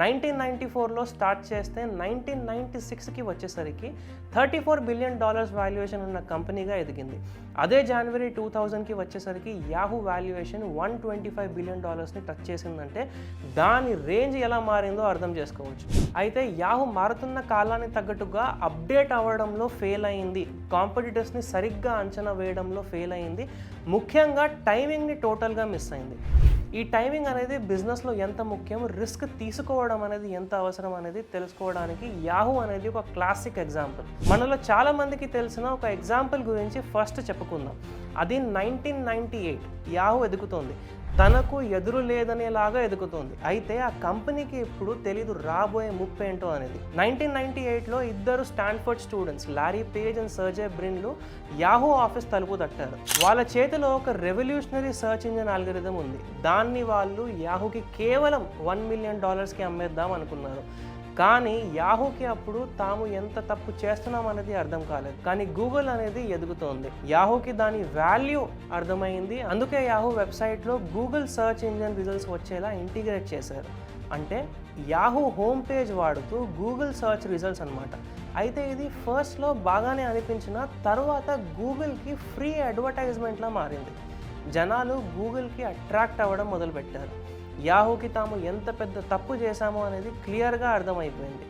Nineteen ninety ఫోర్లో start చేస్తే nineteen ninety సిక్స్కి వచ్చేసరికి thirty four billion dollars valuation ఉన్న కంపెనీగా ఎదిగింది. అదే జనవరి టూ థౌజండ్కి వచ్చేసరికి Yahoo valuation one twenty five billion డాలర్స్ని touch చేసిందంటే దాని రేంజ్ ఎలా మారిందో అర్థం చేసుకోవచ్చు. అయితే యాహూ మారుతున్న కాలానికి తగ్గట్టుగా అప్డేట్ అవ్వడంలో ఫెయిల్ అయింది. కాంపిటీటర్స్ని సరిగ్గా అంచనా వేయడంలో ఫెయిల్ అయింది. ముఖ్యంగా టైమింగ్ని టోటల్గా మిస్ అయింది. ఈ టైమింగ్ అనేది బిజినెస్లో ఎంత ముఖ్యం? రిస్క్ తీసుకోవడం అనేది ఎంత అవసరం అనేది తెలుసుకోవడానికి యాహూ అనేది ఒక క్లాసిక్ ఎగ్జాంపుల్. మనలో చాలా మందికి తెలిసిన ఒక ఎగ్జాంపుల్ గురించి ఫస్ట్ చెప్పుకుందాం. అది నైన్టీన్ నైంటీ ఎయిట్ యాహూ ఎదుగుతోంది. తనకు ఎదురు లేదనేలాగా ఎదుగుతోంది. అయితే ఆ కంపెనీకి ఇప్పుడు తెలీదు రాబోయే ముప్పు ఏంటో అనేది. నైన్టీన్ నైన్టీ ఎయిట్లో ఇద్దరు Stanford students Larry Page and Sergey బ్రిన్లు Yahoo office తలుపు తట్టారు. వాళ్ళ చేతిలో ఒక రెవల్యూషనరీ సర్చ్ ఇంజిన్ ఆల్గరిథం ఉంది. దాన్ని వాళ్ళు యాహూకి కేవలం వన్ మిలియన్ డాలర్స్కి అమ్మేద్దాం అనుకున్నారు. కానీ యాహూకి అప్పుడు తాము ఎంత తప్పు చేస్తున్నాం అనేది అర్థం కాలేదు. కానీ గూగుల్ అనేది ఎదుగుతోంది. యాహూకి దాని వాల్యూ అర్థమైంది. అందుకే యాహూ వెబ్సైట్లో గూగుల్ సర్చ్ ఇంజిన్ రిజల్ట్స్ వచ్చేలా ఇంటిగ్రేట్ చేశారు. అంటే యాహూ హోమ్ పేజ్ వాడుతూ గూగుల్ సర్చ్ రిజల్ట్స్ అనమాట అయితే ఇది ఫస్ట్లో బాగానే అనిపించిన తర్వాత గూగుల్కి ఫ్రీ అడ్వర్టైజ్మెంట్లా మారింది. జనాలు గూగుల్కి అట్రాక్ట్ అవ్వడం మొదలుపెట్టారు. యాహూకి తాము ఎంత పెద్ద తప్పు చేశామో అనేది క్లియర్గా అర్థమైపోయింది.